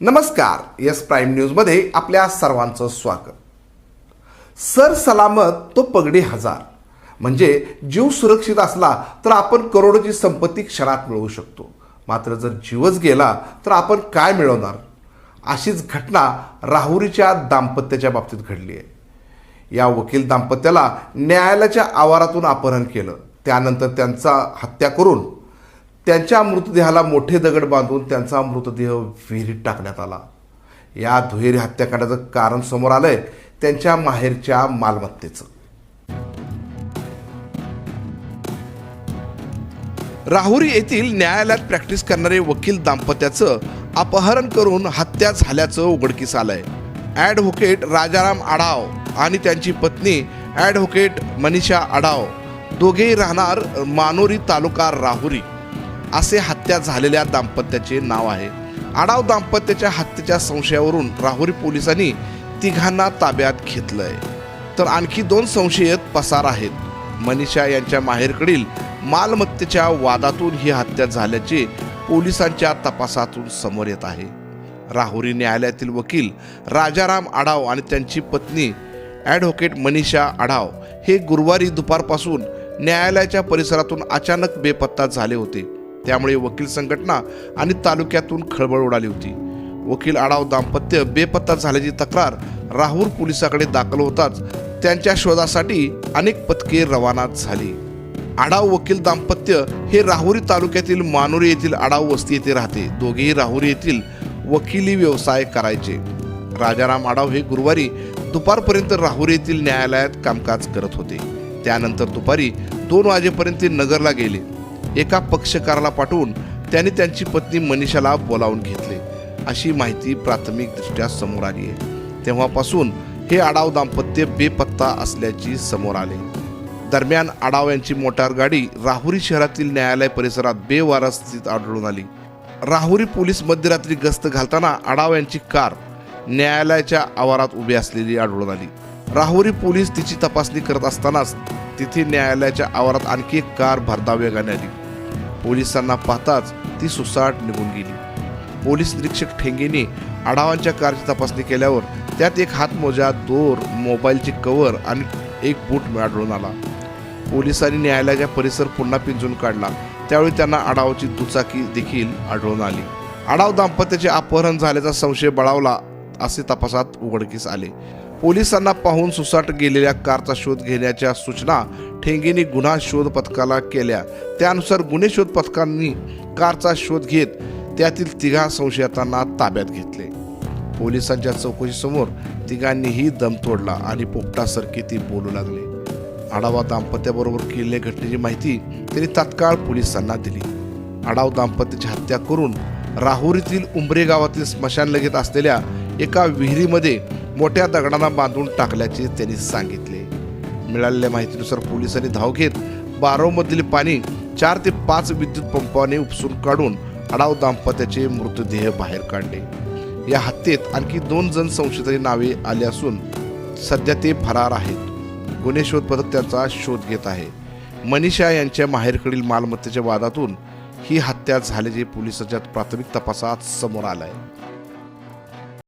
नमस्कार yes prime न्यूजमध्ये आपल्या सर्वांचं स्वागत. सर सलामत तो पगडी हजार. म्हणजे जीव सुरक्षित असला तर आपण करोडोची संपत्ती क्षणात मिळवू शकतो. मात्र जर जीवच गेला तर आपण काय मिळवणार? अशीच घटना राहुरीच्या दाम्पत्याच्या बाबतीत घडली आहे. या वकील दाम्पत्याला न्यायालयाच्या आवारातून अपहरण केलं. त्यानंतर त्यांचा हत्या करून त्यांच्या मृतदेहाला मोठे दगड बांधून त्यांचा मृतदेह विहिरीत टाकण्यात आला. या दुहेरी हत्याकांडाचं कारण समोर आलंय त्यांच्या माहेरच्या मालमत्तेचं. राहुरी येथील न्यायालयात प्रॅक्टिस करणारे वकील दाम्पत्याचं अपहरण करून हत्या झाल्याचं उघडकीस आलंय. ॲडव्होकेट राजाराम आढाव आणि त्यांची पत्नी ॲडव्होकेट मनीषा आढाव. दोघेही राहणार मानोरी तालुका राहुरी. असे हत्या झालेल्या दाम्पत्याचे नाव आहे. आडाव दाम्पत्याच्या हत्येच्या संशयावरून राहुरी पोलिसांनी तिघांना ताब्यात घेतलंय. तर आणखी दोन संशयित पसार आहेत. मनीषा यांच्या माहेरकडील मालमत्तेच्या वादातून ही हत्या झाल्याचे पोलिसांच्या तपासातून समोर येत आहे. राहुरी न्यायालयातील वकील राजाराम आढाव आणि त्यांची पत्नी ॲडव्होकेट मनीषा आढाव हे गुरुवारी दुपारपासून न्यायालयाच्या परिसरातून अचानक बेपत्ता झाले होते. त्यामुळे वकील संघटना आणि तालुक्यातून खळबळ उडाली होती. वकील आडाव दाम्पत्य बेपत्ता झाल्याची तक्रार राहूर पोलिसाकडे दाखल होताच त्यांच्या शोधासाठी अनेक पथके रवाना झाली. आडाव वकील दाम्पत्य हे राहुरी तालुक्यातील मानोरी येथील आडाव वस्ती येथे राहते. दोघेही राहुरी येथील वकिली व्यवसाय करायचे. राजाराम आडाव हे गुरुवारी दुपारपर्यंत राहुरी येथील न्यायालयात कामकाज करत होते. त्यानंतर दुपारी दोन वाजेपर्यंत ते नगरला गेले. एका पक्षकाराला पाठवून त्याने त्यांची पत्नी मनीषाला बोलावून घेतले. अशी माहिती प्राथमिकदृष्ट्या समोर आली आहे. तेव्हापासून हे आडाव दाम्पत्य बेपत्ता असल्याची समोर आले. दरम्यान आडाव यांची मोटार गाडी राहुरी शहरातील न्यायालय परिसरात बेवारस स्थितीत आढळून आली. राहुरी पोलीस मध्यरात्री गस्त घालताना आडाव यांची कार न्यायालयाच्या आवारात उभी असलेली आढळून आली. राहुरी पोलीस तिची तपासणी करत असतानाच तिथे न्यायालयाच्या आवारात आणखी एक कार भरधाव वेगाने आली. पोलिसांना पाहताच ती सुसाट निघून गेली. पोलीस निरीक्षक ठेंगेने आढावांच्या कारची तपासणी केल्यावर त्यात एक हातमोजा दोर मोबाईलचे कव्हर आणि एक बूट आढळून आला. पोलिसांनी न्यायालयाच्या परिसर पुन्हा पिंजून काढला. त्यावेळी त्यांना आडावची दुचाकी देखील आढळून आली. आडाव दाम्पत्याचे अपहरण झाल्याचा संशय बळावला असे तपासात उघडकीस आले. पोलिसांना पाहून सुसाट गेलेल्या कारचा शोध घेण्याच्या सूचना ठेंगेने गुन्हा शोध पथकाला केल्या. त्यानुसार गुन्हे शोध पथकांनी कारचा शोध घेत त्यातील तिघा संशयितांना ताब्यात घेतले. पोलिसांच्या चौकशीसमोर तिघांनीही दम तोडला आणि पोपटासारखी ती बोलू लागले. आढावा दाम्पत्याबरोबर केलेल्या घटनेची माहिती त्यांनी तात्काळ पोलिसांना दिली. आडाव दाम्पत्याची हत्या करून राहुरीतील उंबरे गावातील स्मशान लगेत असलेल्या एका विहिरीमध्ये मोठ्या दगडांना बांधून टाकल्याचे त्यांनी सांगितले. मिळालेल्या माहितीनुसार पोलिसांनी धाव घेत बारोमधील पाणी चार ते पाच विद्युत पंपाने उपसून काढून अडाव दाम्पत्याचे मृतदेह बाहेर काढले. या हत्येत आणखी दोन जण संशयितांची नावे आले असून सध्या ते फरार आहेत. गुन्हे शोध पथक त्यांचा शोध घेत आहे. मनीषा यांच्या माहेरकडील मालमत्तेच्या वादातून ही हत्या झाल्याचे पोलिसांच्या प्राथमिक तपासात समोर आलं आहे